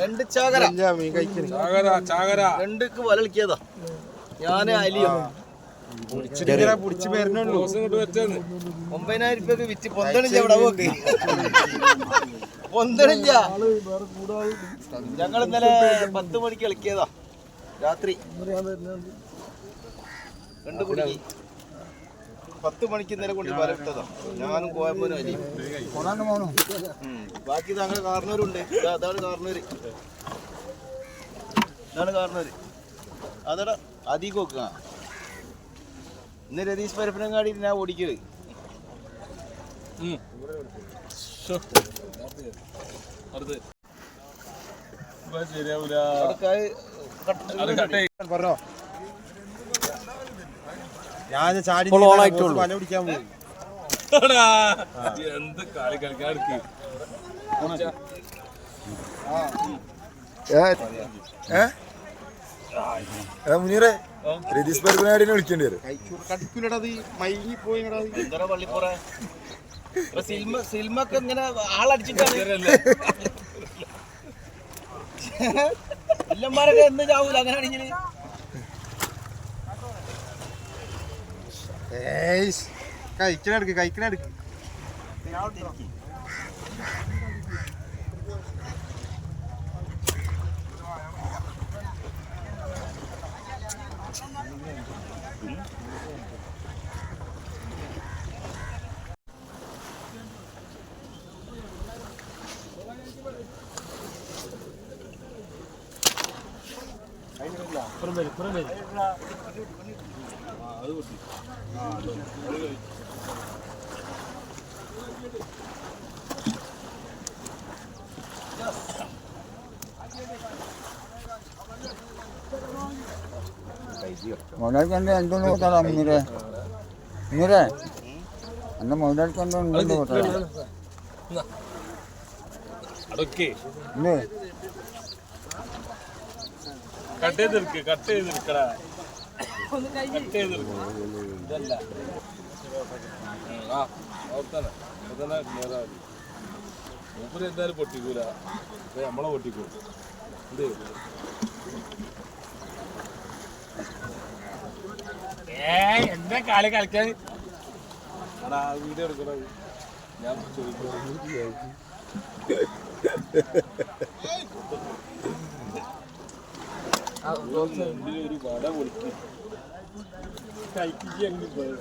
രണ്ട് ചാകര. ചാകര. ചാകര രണ്ടുക്ക് വല കളിക്കിയതാ ഞാൻ അലിയോ. ഒമ്പതിനായിരം രൂപക്ക് വിറ്റ്. പൊന്തണില്ല ഇവിടെ പോക്ക്. പൊന്തണില്ല. ഞങ്ങൾ ഇന്നലെ പത്ത് മണിക്ക് കളിക്കിയതാ രാത്രി. രണ്ട് കുടുക്കി പത്ത് മണിക്ക് ഇന്നലെ കൊണ്ട് പലട്ടതാ ഞാനും കോയമ്പനും അലിയും ഉം. ബാക്കി താങ്കൾ കാർന്നവരുണ്ട് അതാണ് കാർന്നവര് ഇതാണ് കാർന്നവര് അതടാ അധികം വെക്കുക ഇന്ന് രതീഷ് പരപ്പനങ്ങാടി ഞാൻ ഇപ്പൊ ശരിയാവൂല. പറഞ്ഞോ. ഞാൻ ചാടി. വല പിടിക്കാൻ പോയി. എന്ത് കളി കളിക്കാൻ മുനീറെ രതീഷ് പരപ്പനാടിനെ വിളിക്കേണ്ടി വരും. ആളടിച്ചിട്ടാണ്. ഇല്ലന്മാരൊക്കെ എന്ന് ചാവൂല? അങ്ങനെ ஏய் கா இக்கடா இருக்கு கா இக்கடா இருக்கு புறம்பேரி புறம்பேரி മുതലാളിക്ക് എന്തോ ഉണ്ടെന്ന് കൂട്ടാടാ അടക്കേ ഇല്ലേ കട്ട് ചെയ്തെടുക്ക് കട്ട് ചെയ്തെടുക്കടാ കട്ട് ആ മൂപ്പര് എന്തായാലും പൊട്ടിക്കൂല. നമ്മളെ പൊട്ടിക്കൂ. എന്ത് എന്താ കളി കളിക്കാൻ വീഡിയോ എടുക്കണ? ഞാൻ ചോദിക്കുന്നത് ഒരു വട പൊളിക്കും കഴിക്കുക അങ്ങ് പോയി